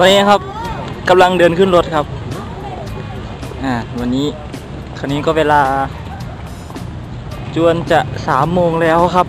ตอนนี้ครับกำลังเดินขึ้นรถครับ อ่า วันนี้คันนี้ก็เวลา จวนจะสามโมงแล้วครับ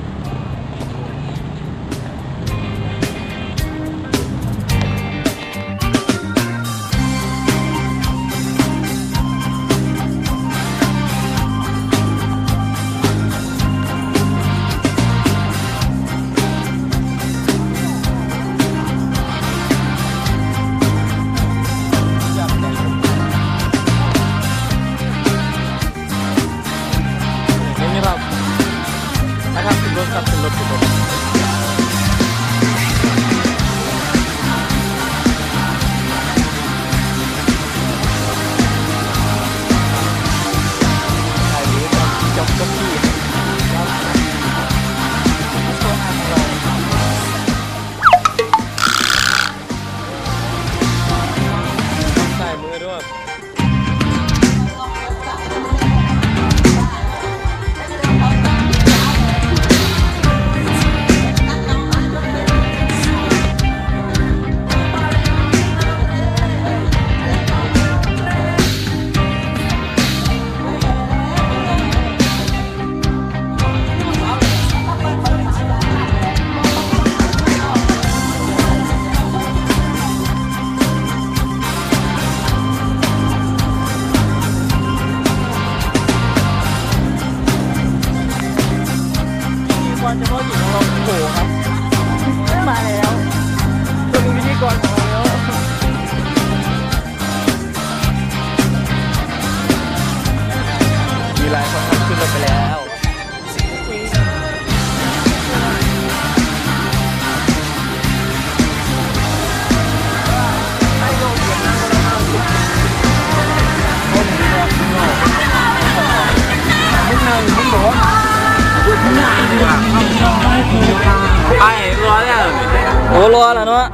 อ้รอแล้วเนาะ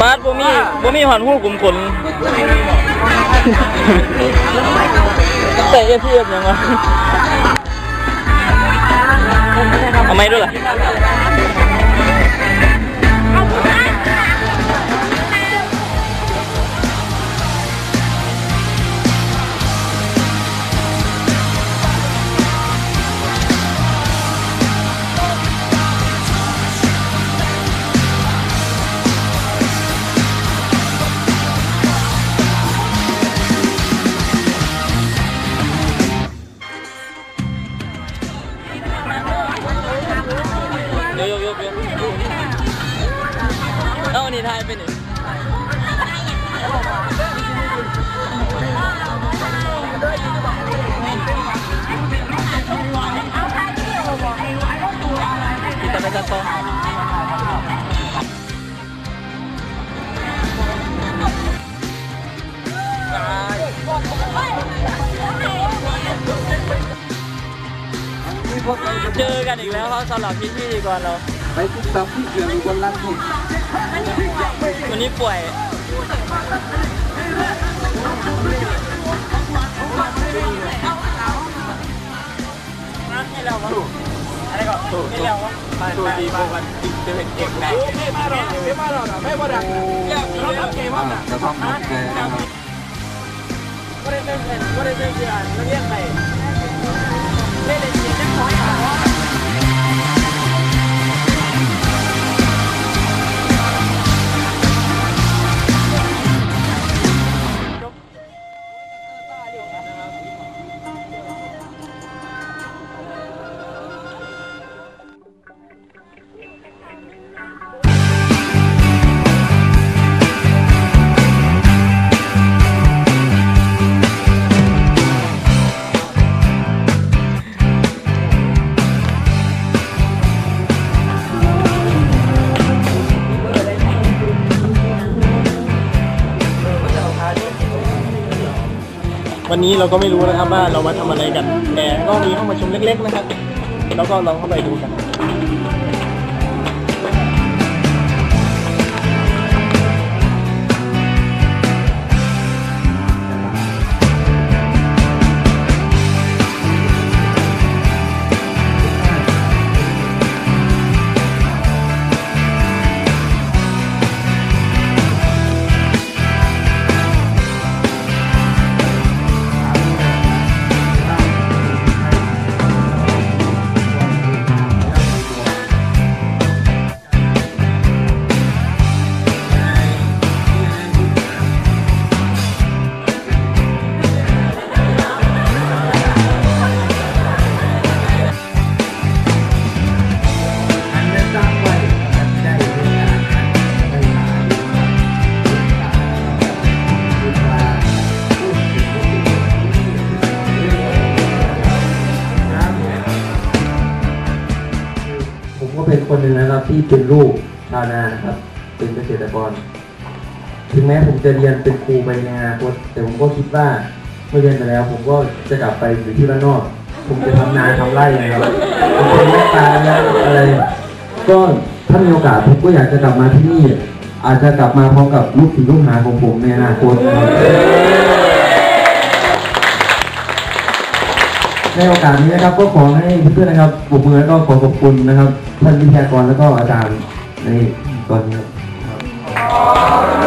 บาสบ่มีบ่มีหันหูกลุ่มขนแต่เอฟเอฟยังวะเอาไมด้วยล่ะ นี่แต่ไม่จะต้องเจอกันอีกแล้วครับสำหรับพี่พี่ดีกว่าเรา ไปติดตามที่เขื่อนอุบลรัตน์นี่ วันนี้ป่วยนี่แล้วะอะไรก่อนนี่แล้วะตัวดีพวกมันจะเป็นเอกแรงไม่มาหรอกไม่มาหรอกไม่มาดังจะต้องหมดเลยนะครับก็ได้เต้นก็ได้เต้นเสียนแล้วเรียกไปเล่นเสียงเล็กน้อย วันนี้เราก็ไม่รู้นะครับว่าเรามาทำอะไรกัน แต่ก็มีห้องประชุมเล็ก ๆ นะครับ แล้วก็ลองเข้าไปดูกัน ที่เป็นลูกชาวนานะครับ เป็นเกษตรกร ถึงแม้ผมจะเรียนเป็นครูไปในอนาคตแต่ผมก็คิดว่าเมื่อเรียนไปแล้ว ผมก็จะกลับไปอยู่ที่บ้านนอก ผมจะทำนาทำไร่นะครับผมเป็นแม่ตาแล้วอะไร ก็ถ้ามีโอกาสผมก็อยากจะกลับมาที่นี่อาจจะกลับมาพร้อมกับลูกศิษย์ลูกหาของผมในอนาคตนะครับ ในโอกาสนี้นะครับ ก็ขอให้เพื่อนๆนะครับปรบมือแล้วก็ขอขอบคุณนะครับ ท่านวิทยากรแล้วก็อาจารย์ในตอนนี้ครับ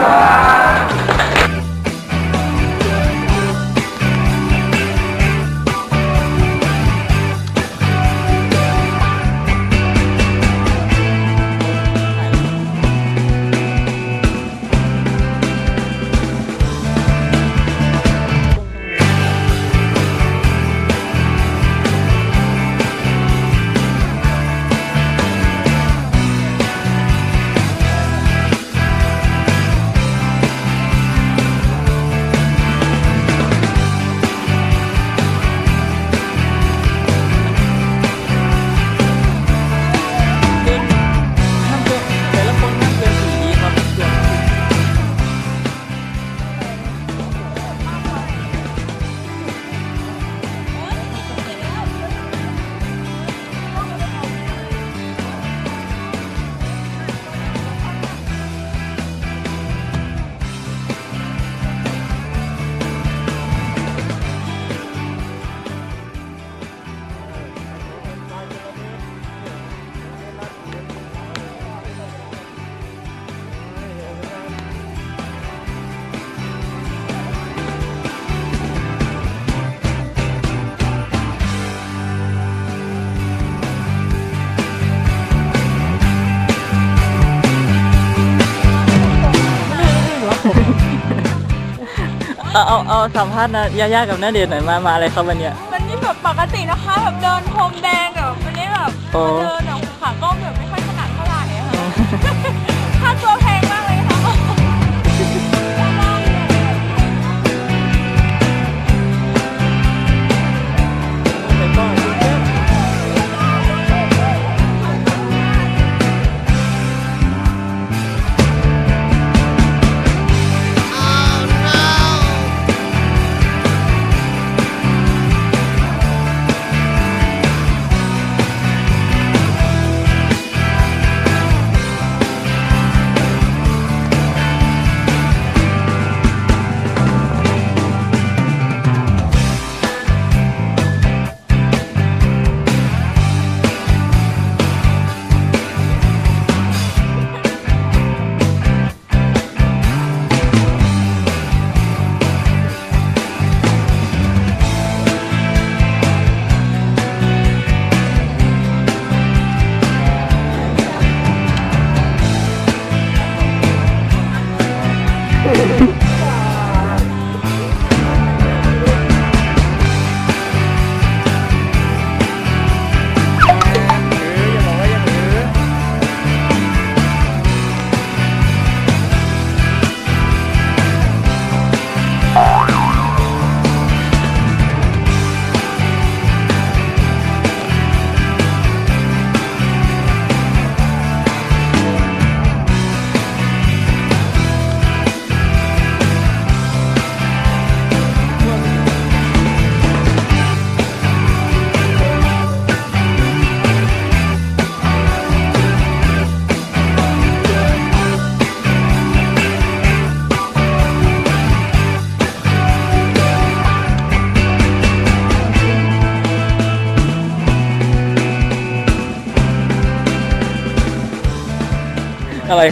เอาเอาเอาสัมภาษณ์นะยาย่ากับนาเดชน์หน่อยมามาอะไรครับวันเนี้ย วันนี้แบบปกตินะคะแบบเดินพรมแดงแบบวันนี้แบบโอ้ มาเดินแบบ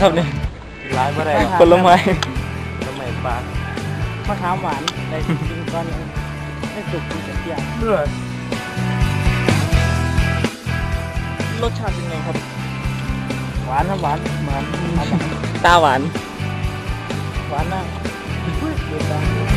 ครับเนี่ยร้ายเมื่อไรผลไม้ทำไมปลามะขามหวานได้กินก้อนได้สุกกินกับเปียกเลือดรสชาติเป็นไงครับ หวานนะหวานหวานหวานตาหวาน หวานมากเดือ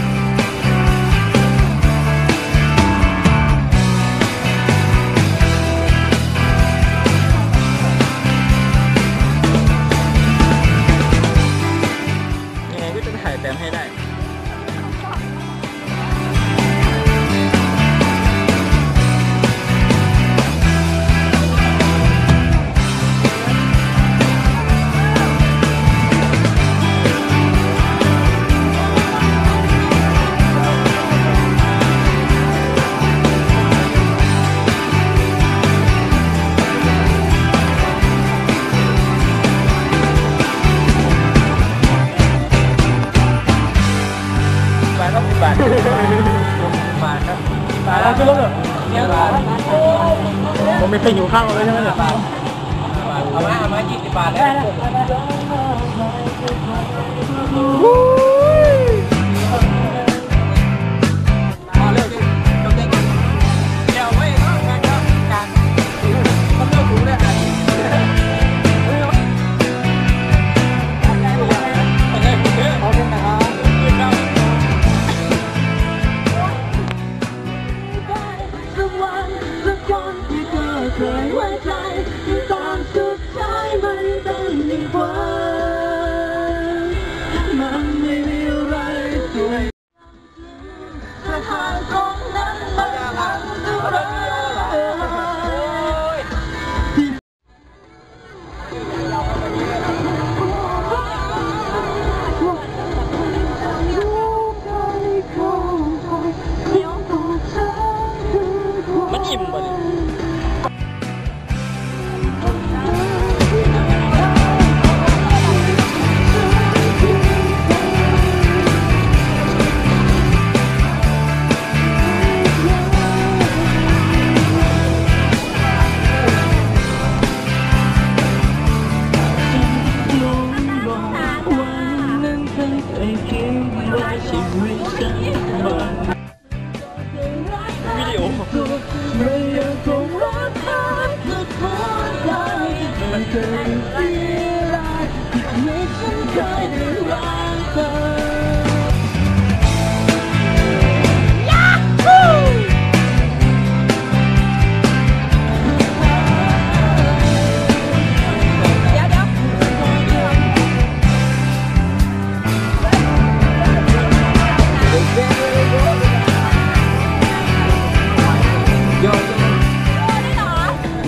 ไม่เคยหิวข้าวเลยใช่ไหมเนี่ย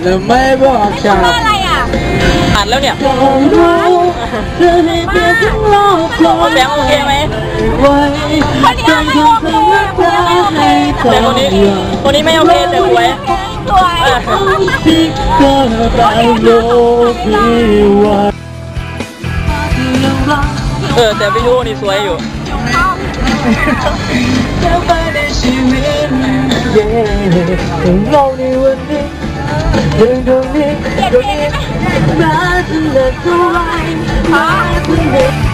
จะไม่บอกฉันอะไรอะอ่านแล้วเนี่ยเธอให้เปลี่ยนทั้งโลกแบงค์โอเคไหมไว้คนนี้ไม่โอเคคนนี้ไม่โอเคแต่คนนี้คนนี้ไม่โอเคแต่สวยสวยอะที่เธอได้โลกที่ว่ายังรักเออแต่วิดีโอนี่สวยอยู่เธอไปในชีวิตเย่ถึงเราในวันนี้ ถึงตรงนี้ตรงนี้รั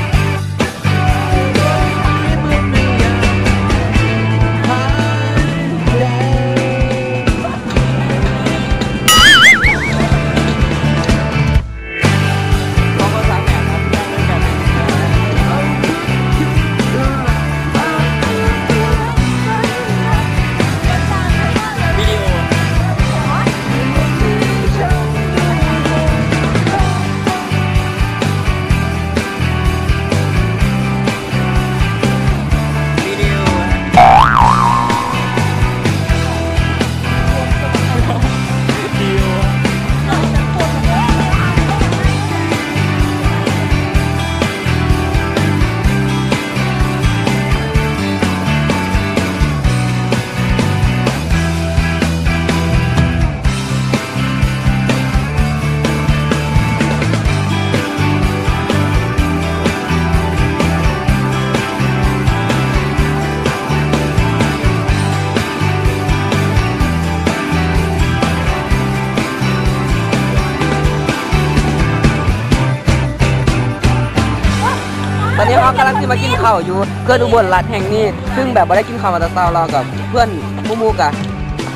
เขากำลังจะมากินข้าวอยู่เพื่อนอุบลรัฐแห่งนี้ ซึ่งแบบไม่ได้กินข้าวมาแต่เช้าเรากับ เพื่อนมูมูกะ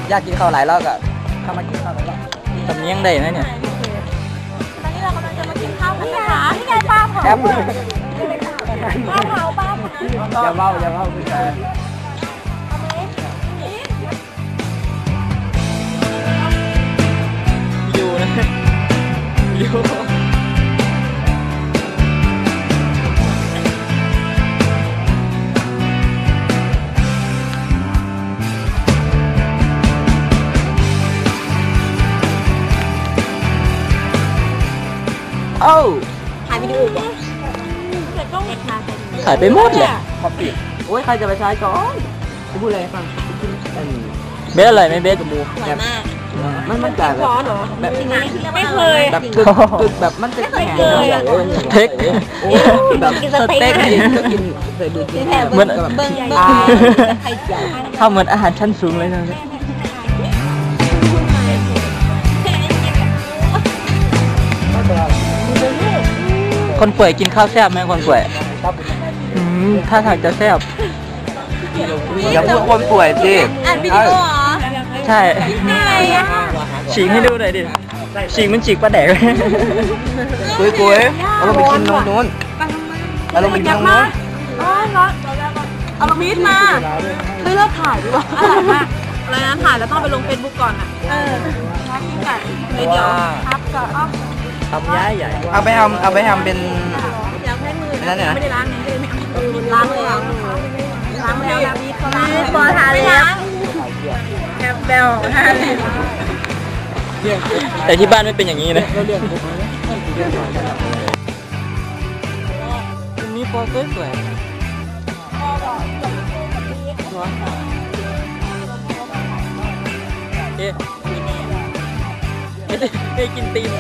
อยากกินข้าวหลายรอบกะเข้ามากินข้าวหลายรอบสำเนียงได้ไหมเนี่ยตอนนี้เรากำลังจะมากินข้าวกันนะคะนี่ไงปลาเผาแอปปลาเผาปลาเผาอย่าเมาอย่าเมาคุณชายวิดีโอนะวิดี โอเอ้าถ่ายวิดีโอก่อนเกิดต้องถ่ายถ่ายไปหมดเลยขอปิดโอ้ยใครจะไปใช้ก่อนจะพูดอะไรให้ฟังอืมเบสอะไรไหม่เบสกับมูสวยมากมันมันจะแบบร้อนเหรอแบบจริงไหมไม่เคยแบบกึกกึกแบบมันจะแข็งไม่เคยอะเทคโอ้แบบสเต็กนี่ก็กินเคยดูกินเหมือนแบบเบิ้งใหญ่อ่าไข่เจียวทำเหมือนอาหารชั้นสูงเลยนะ คนป่วยกินข้าวแซ่บไหมคนป่วยอืมถ้าทางจะแซ่บอย่าพูดคนป่วยสิอ่านวิดีโอเหรอใช่นี่ไงอะฉีกให้ดูหน่อยดิฉีกมันฉีกปลาแดกกุยกุยเอาลงไปกินตรงนู้นเอาลงไปกินตรงนู้นอ๋อร้อนเอาลงพีทมาเฮ้ยเราถ่ายดีกว่าอร่อยมากอะไรนะถ่ายแล้วต้องไปลงเฟซบุ๊กก่อนอะเออน้ำกินไก่เดี๋ยวครับก่อนอ๋อ ทำย้ายใหญ่เอาไปทำเอาไปทำเป็นอยากให้มือนั่นเนี่ยนะไม่ได้ล้างนี่เลยไม่ล้างเลยล้างแล้วนะพีทเขาล้างพอทานแล้วแอบเบลทานเลยแต่ที่บ้านไม่เป็นอย่างนี้นะตรงนี้ปอสวยสวยเอ๊ะเอ๊ะเอ๊ะกินตีน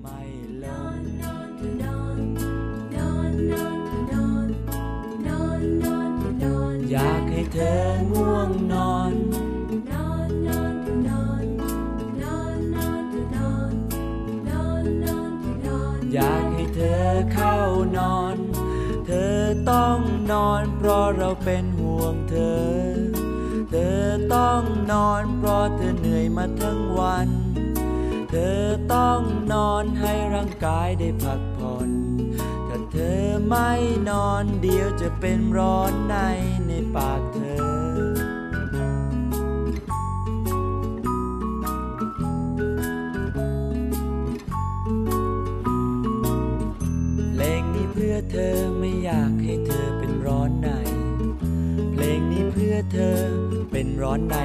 ไม่ลงอยากให้เธอง่วงนอน อยากให้เธอเข้านอน เธอต้องนอนเพราะเราเป็นห่วงเธอ เธอต้องนอนเพราะเธอเหนื่อยมาทั้งวัน ธอต้องนอนให้ร่างกายได้พักผ่อน ถ้าเธอไม่นอนเดี๋ยวจะเป็นร้อนในในปากเธอ เพลงนี้เพื่อเธอไม่อยากให้เธอเป็นร้อนใน เพลงนี้เพื่อเธอเป็นร้อนใน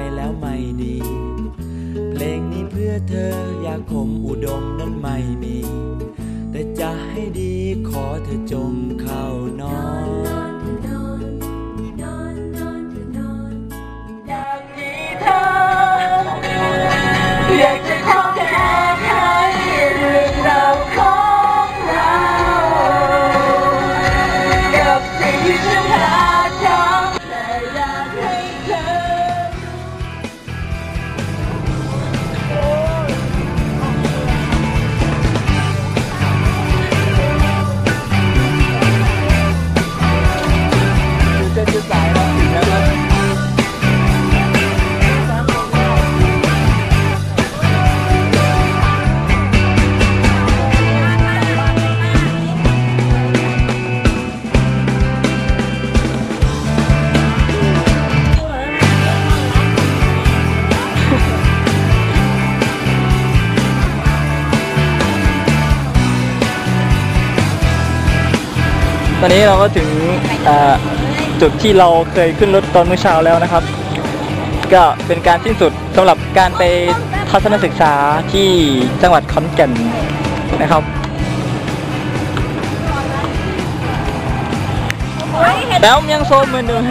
นนี้เราก็ถึงเอ่อจุดที่เราเคยขึ้นรถตอนเมื่อเช้าแล้วนะครับ ก็เป็นการสิ้นสุดสำหรับการไปทัศนศึกษาที่จังหวัดขอนแก่นนะครับแล้วยังโซมเหมือนเดิม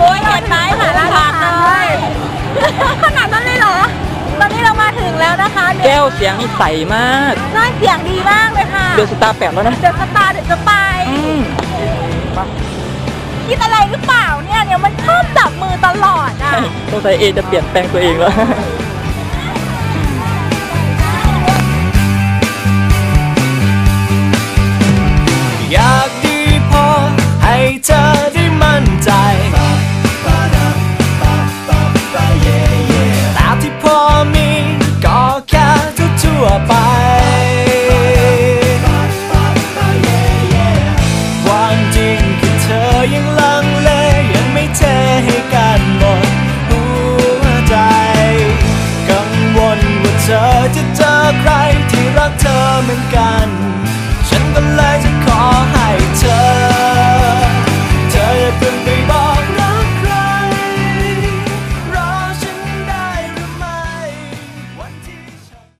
โอ้ยเห็นไหมหาร้านอาหารเลยขนาดนั้นเลยเหรอ ตอนนี้เรามาถึงแล้วนะคะแก้วเสียงนี่ใสมากน่าเสียงดีมากเลยค่ะเดือดสตาร์แปดแล้วนะเดี๋ยวสตาร์เดี๋ยวจะไปอืมคิดอะไรหรือเปล่าเนี่ยเนี่ยมันชอบจับมือตลอดอะสงสัยเอจะเปลี่ยนแปลงตัวเองแล้ว